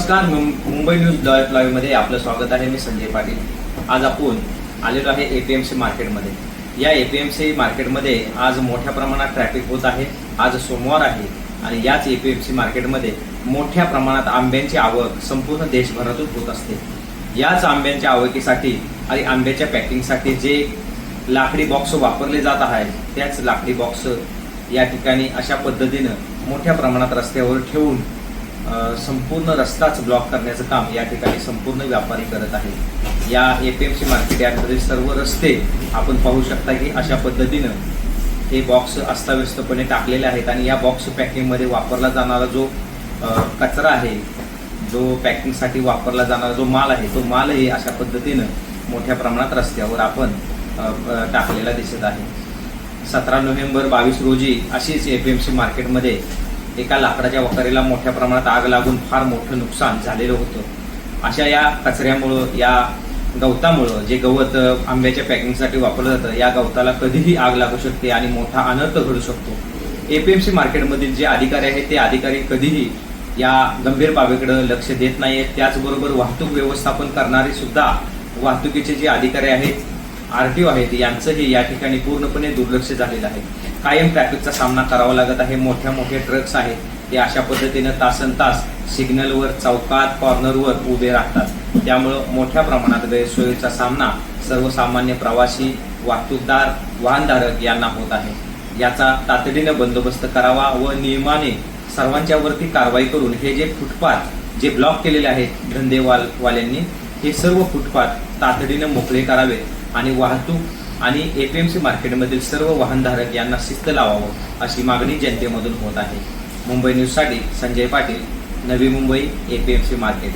नमस्कार मुंबई न्यूज लाईव्हमध्ये आपलं स्वागत आहे. मी संजय पाटील. आज आपण आलेलो आहे एपीएमसी मार्केटमध्ये या एपीएमसी मार्केटमध्ये आज मोठ्या प्रमाणात ट्रॅफिक होत आहे. आज सोमवार आहे आणि याच एपीएमसी मार्केटमध्ये मोठ्या प्रमाणात आंब्यांची आवक संपूर्ण देशभरातून होत असते. याच आंब्यांच्या आवकीसाठी आणि आंब्याच्या पॅकिंगसाठी जे लाकडी बॉक्स वापरले जात आहेत त्याच लाकडी बॉक्स या ठिकाणी अशा पद्धतीनं मोठ्या प्रमाणात रस्त्यावर ठेवून संपूर्ण रस्ताच ब्लॉक करण्याचं काम या ठिकाणी संपूर्ण व्यापारी करत आहे या एपीएमसी मार्केट यामध्ये सर्व रस्ते आपण पाहू शकता की अशा पद्धतीनं हे बॉक्स अस्ताव्यस्तपणे टाकलेले आहेत आणि या बॉक्स पॅकिंगमध्ये वापरला जाणारा जो कचरा आहे जो पॅकिंगसाठी वापरला जाणारा जो माल आहे तो मालही अशा पद्धतीनं मोठ्या प्रमाणात रस्त्यावर आपण टाकलेला दिसत आहे. सतरा नोव्हेंबर बावीस रोजी अशीच एपीएमसी मार्केटमध्ये एका लाकडाच्या वखारीला मोठ्या प्रमाणात आग लागून फार मोठं नुकसान झालेलं होतं. अशा या कचऱ्यामुळं या गवतामुळं जे गवत आंब्याच्या पॅकिंगसाठी वापरलं जातं या गवताला कधीही आग लागू शकते आणि मोठा अनर्थ घडू शकतो. एपीएमसी मार्केटमधील जे अधिकारी आहेत ते अधिकारी कधीही या गंभीर बाबीकडे लक्ष देत नाहीत त्याचबरोबर वाहतूक व्यवस्थापन करणारे सुद्धा वाहतुकीचे जे अधिकारी आहेत आर टी ओ आहेत यांचंही या ठिकाणी पूर्णपणे दुर्लक्ष झालेलं आहे. कायम ट्रॅफिकचा सामना करावा लागत आहे. मोठ्या मोठे ट्रक्स आहेत. ते अशा पद्धतीनं तासन तास सिग्नलवर चौकात कॉर्नरवर उभे राहतात. त्यामुळं मोठ्या प्रमाणात गैरसोयीचा सामना सर्वसामान्य प्रवासी वाहतूकदार वाहनधारक यांना होत आहे. याचा तातडीनं बंदोबस्त करावा व नियमाने सर्वांच्या वरती कारवाई करून हे जे फुटपाथ जे ब्लॉक केलेले आहेत धंदेवाल वाल्यांनी हे सर्व फुटपाथ तातडीनं मोकळे करावेत. आणि वाहतूक आणि एपीएमसी मार्केटमधील सर्व वाहनधारक यांना शिस्त लावावं अशी मागणी जनतेमधून होत आहे. मुंबई न्यूजसाठी संजय पाटील नवी मुंबई एपीएमसी मार्केट.